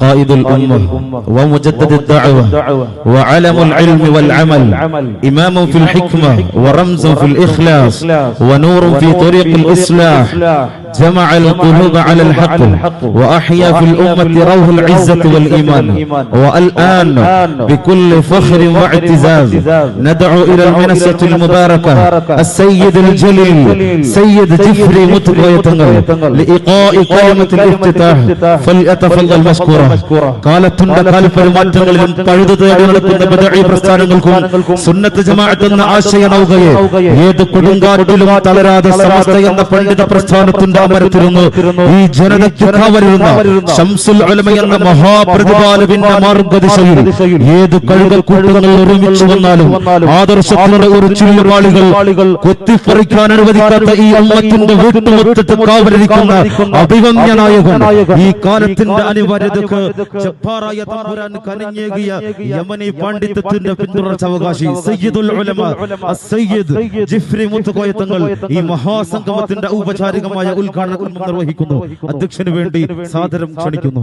قائد الأمة ومجدد الدعوة وعلم العلم والعمل إمام في الحكمة ورمز في الإخلاص ونور في طريق الإصلاح جمع القلوب على الحق وأحيا في الأمة روح العزة والإيمان والآن بكل فخر واعتزاز ندعو إلى المنصة المباركة السيد الجليل سيد جفري متقويتنغل لإيقاء كلمة الافتتاح فليتفضل مشكورا കാലത്തിന്റെ കാലപരിമാറ്റങ്ങളിലും പഴുതുതേടി നടക്കുന്ന ബദഈ പ്രസ്ഥാനങ്ങൾക്കും സുന്നത്ത് ജമാഅത്ത് എന്ന ആശയ നൗകയെ ഏത് കൊടുങ്കാറ്റിലും തളരാതെ സമസ്ത എന്ന പണ്ഡിത പ്രസ്ഥാനത്തിന്റെ അമരത്തിരുന്ന് ഈ ജനതയ്ക്ക് കാവലിരുന്ന ശംസുൽ ഉലമ എന്ന മഹാപ്രതിപാലവിന്റെ മാർഗദിശയിൽ ഏത് കഴുകക്കൂട്ടുകൾ ഒരുമിച്ച് വന്നാലും ആദർശത്തിന്റെ ഒരു ചുള്ളുപാളികൾ കൊത്തിപ്പറിക്കാൻ അനുവദിക്കാത്ത ഈ ഉമ്മത്തിന്റെ വീട്ടുമുറ്റത്ത് കാവലിരിക്കുന്ന അഭിവന്യ നായകൻ ഈ കാലത്തിന്റെ അനിവാര്യതക്ക് ജബ്ബാറായ തമ്പുരാൻ കനിഞ്ഞേകിയ യമനി പാണ്ഡിത്യത്തിന്റെ പിന്തുടർച്ച അവകാശി സയ്യിദുൽ ഉലമ ജിഫ്രി മുത്തുകോയത്തങ്ങൾ ഈ മഹാസംഗമത്തിന്റെ ഔപചാരികമായ ഉദ്ഘാടനം നിർവഹിക്കുന്നു. അധ്യക്ഷന് വേണ്ടി സാദരം ക്ഷണിക്കുന്നു.